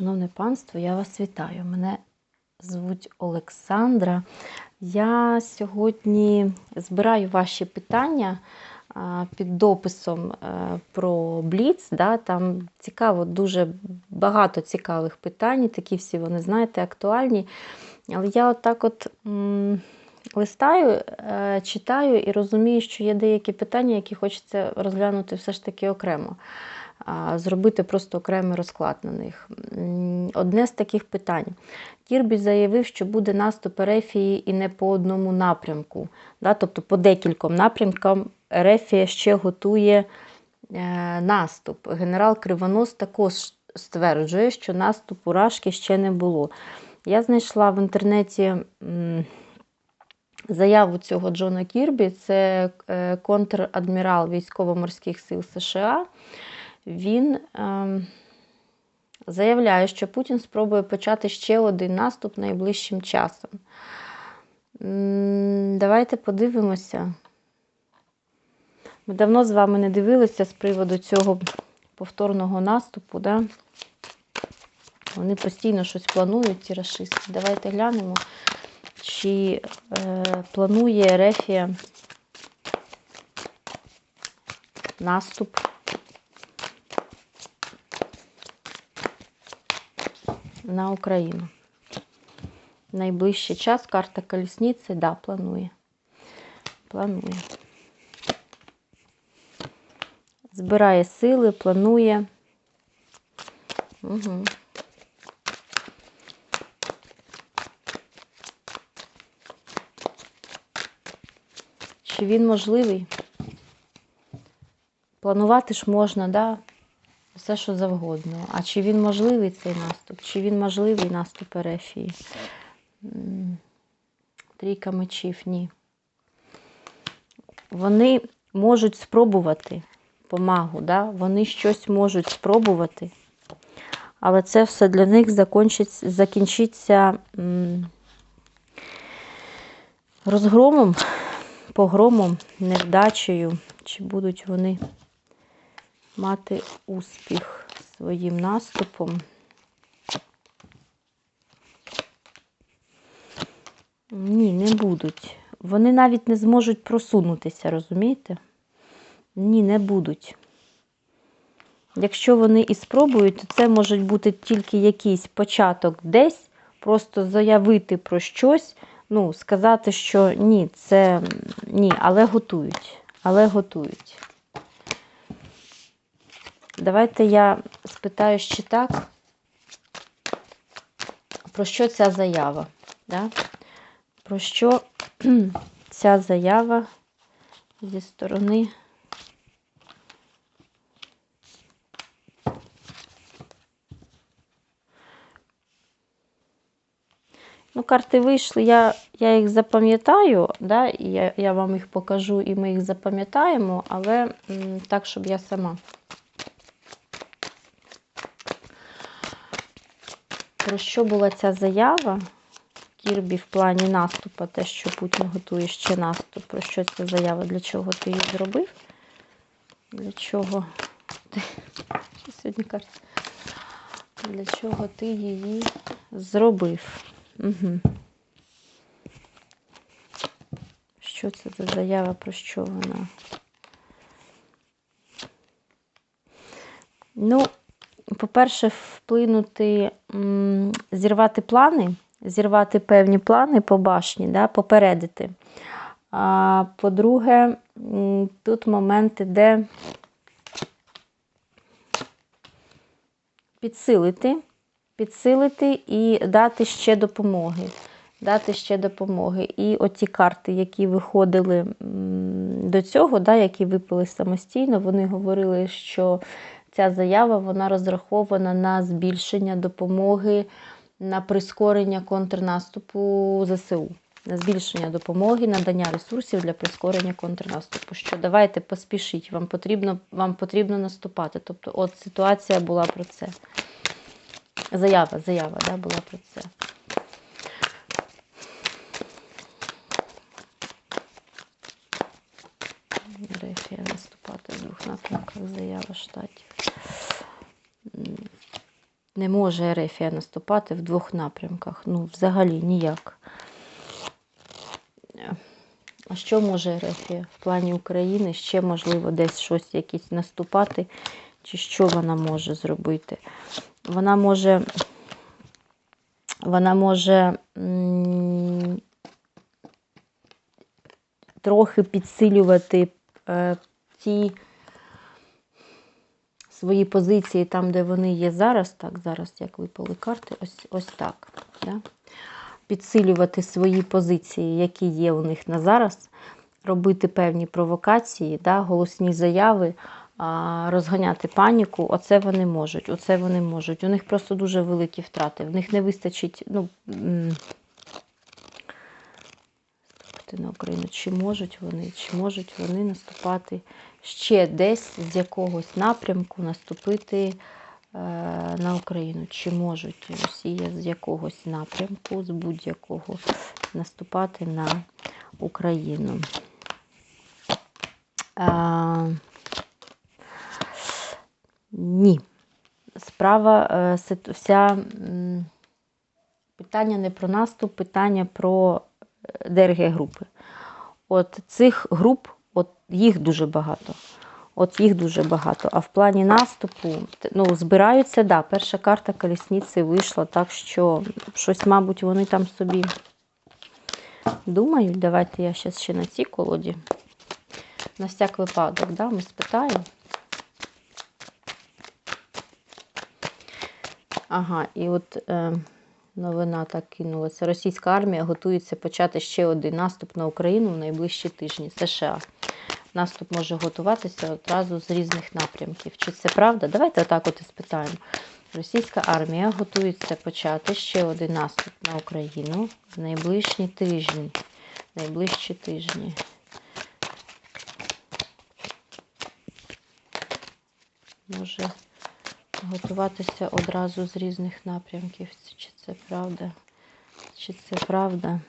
Шановне панство, я вас вітаю. Мене звуть Олександра. Я сьогодні збираю ваші питання під дописом е, про Бліц. Да, Там цікаво, дуже багато цікавих питань, такі всі вони, знаєте, актуальні. Але я отак от листаю, е, читаю і розумію, що є деякі питання, які хочеться розглянути все ж таки окремо зробити просто окремий розклад на них. Одне з таких питань. Кірбі заявив, що буде наступ Ерефії і не по одному напрямку. Да? Тобто по декільком напрямкам Ерефія ще готує е, наступ. Генерал Кривонос також стверджує, що наступу Рашки ще не було. Я знайшла в інтернеті. Заяву цього Джона Кірбі, це е, контр-адмірал військово-морських сил США. Він ем, заявляє, що Путін спробує почати ще один наступ найближчим часом. Давайте подивимося. Ми давно з вами не дивилися з приводу цього повторного наступу. Да? Вони постійно щось планують, ці рашисти. Давайте глянемо, чи е, планує Рефія наступ. На Україну. Найближчий час карта колісниці, да, планує. Планує. Збирає сили, планує. Угу. Чи він можливий? Планувати ж можна, да? Все, що завгодно. А чи він можливий цей наступ? Чи він можливий наступ Ерефії? Трійка мечів, ні. Вони можуть спробувати помагу, да? вони щось можуть спробувати, але це все для них закінчиться, розгромом, погромом, невдачею. Чи будуть вони мати успіх своїм наступом. Ні, не будуть. Вони навіть не зможуть просунутися, розумієте? Ні, не будуть. Якщо вони і спробують, то це може бути тільки якийсь початок десь, просто заявити про щось, ну, сказати, що ні, це ні, але готують. Але готують. Давайте я спитаю ще так, про що ця заява? Да? Про що ця заява зі сторони Ну, карти вийшли, я я їх запам'ятаю, да, і я, я вам їх покажу, і ми їх запам'ятаємо, але м, так, щоб я сама. Про що була ця заява Кірбі в плані наступу, те, що Путін готує ще наступ. Про що ця заява? Для чого ти її зробив? Для чого ти сьогодні? Для чого ти її зробив? Угу. Що це за заява? Про що вона? Ну, по-перше, вплинути, зірвати плани, зірвати певні плани по башні, да, попередити. А по-друге, тут момент іде підсилити, підсилити і дати ще допомоги. Дати ще допомоги. І оті карти, які виходили до цього, да, які випали самостійно, вони говорили, що ця заява вона розрахована на збільшення допомоги, на прискорення контрнаступу ЗСУ, на збільшення допомоги, надання ресурсів для прискорення контрнаступу. Що давайте поспішіть, вам потрібно, вам потрібно наступати. Тобто, от ситуація була про це. Заява, заява да, була про це. Рефія наступати в двох напрямках, заява штатів. Не може Ерефія наступати в двох напрямках. Ну, взагалі ніяк. А що може Ерефія в плані України? Ще, можливо, десь щось якісь наступати, чи що вона може зробити? Вона може. Вона може трохи підсилювати е, ті свої позиції там, де вони є зараз. Так, зараз як випали карти, ось, ось так. Да? Підсилювати свої позиції, які є у них на зараз, робити певні провокації, да, голосні заяви, розганяти паніку. Оце вони можуть. Оце вони можуть. У них просто дуже великі втрати. В них не вистачить. ну, наступати на Україну. Чи можуть вони, чи можуть вони наступати ще десь з якогось напрямку наступити е, на Україну? Чи можуть Росія з якогось напрямку, з будь-якого наступати на Україну? Е, ні. Справа е, вся питання не про наступ, питання про ДРГ групи. От цих груп, от їх дуже багато. От їх дуже багато. А в плані наступу, ну, збираються, да, перша карта колісниці вийшла, так що щось, мабуть, вони там собі думають. Давайте я зараз ще на цій колоді. На всяк випадок, да, ми спитаємо. Ага, і от е, новина так кинулася. Російська армія готується почати ще один наступ на Україну в найближчі тижні. США. Наступ може готуватися одразу з різних напрямків. Чи це правда? Давайте отак от і спитаємо. Російська армія готується почати ще один наступ на Україну в найближчі тижні. Найближчі тижні. Може готуватися одразу з різних напрямків. Чи це правда? Чи це правда?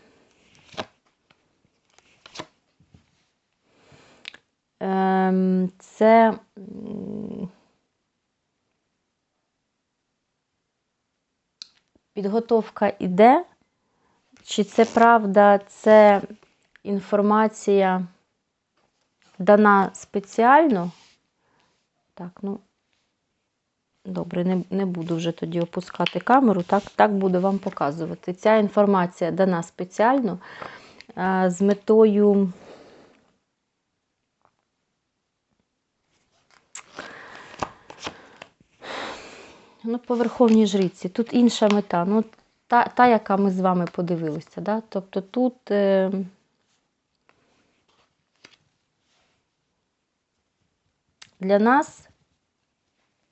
Ем, це підготовка іде. Чи це правда, це інформація дана спеціально? Так, ну, Добре, не, не буду вже тоді опускати камеру, так, так буду вам показувати. Ця інформація дана спеціально а, з метою ну, по Верховній Жриці. Тут інша мета. Ну, та, та, яка ми з вами подивилися. Да? Тобто тут. Е... Для нас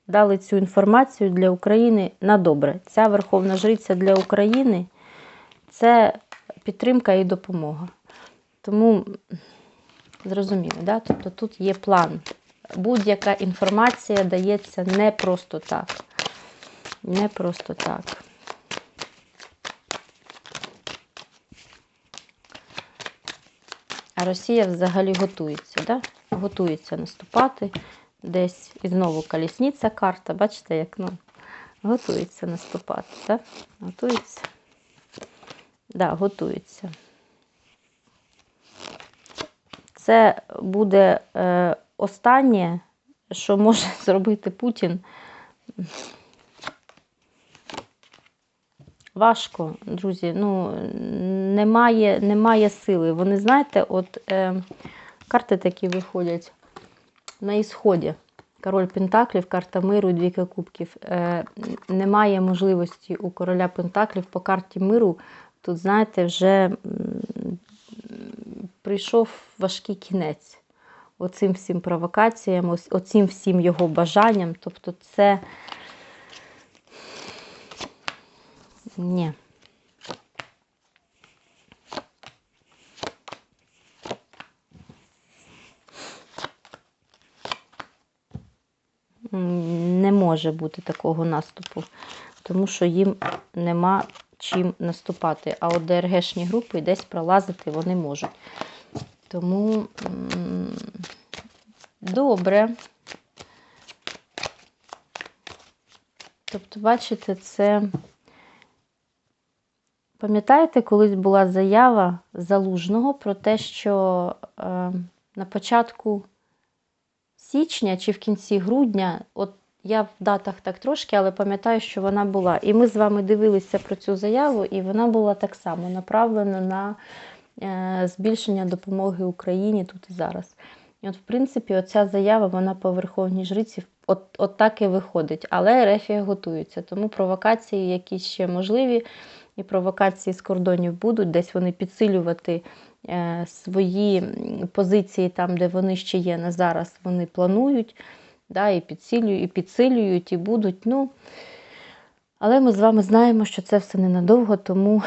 дали цю інформацію для України на добре. Ця Верховна Жриця для України це підтримка і допомога. Тому, зрозуміло, да? тобто тут є план. Будь-яка інформація дається не просто так. Не просто так. А Росія взагалі готується, да? готується наступати десь. І знову колісниця карта. Бачите, як ну, готується наступати. Так? Готується. Да, готується. Це буде е, останнє, що може зробити Путін. Важко, друзі. Ну, немає, немає сили. Вони, знаєте, от е, карти такі виходять на ісході. Король Пентаклів, карта миру, двійка кубків. Е, немає можливості у короля Пентаклів по карті миру. Тут, знаєте, вже прийшов важкий кінець оцим всім провокаціям, оцим всім його бажанням. Тобто, це. Ні. Не може бути такого наступу, тому що їм нема чим наступати. А от ДРГшні групи десь пролазити вони можуть. Тому добре. Тобто, бачите, це. Пам'ятаєте, колись була заява Залужного про те, що е, на початку січня чи в кінці грудня, от я в датах так трошки, але пам'ятаю, що вона була. І ми з вами дивилися про цю заяву, і вона була так само направлена на е, збільшення допомоги Україні тут і зараз. І от, в принципі, оця заява, вона по Верховній Жриці от, от так і виходить. Але Ерефія готується, тому провокації, які ще можливі, і провокації з кордонів будуть, десь вони підсилювати свої позиції там, де вони ще є на зараз, вони планують, да, і підсилюють, і підсилюють, і будуть. Ну, але ми з вами знаємо, що це все ненадовго, тому,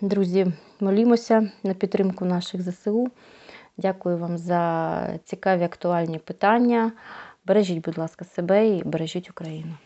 друзі, молімося на підтримку наших ЗСУ. Дякую вам за цікаві актуальні питання. Бережіть, будь ласка, себе і бережіть Україну.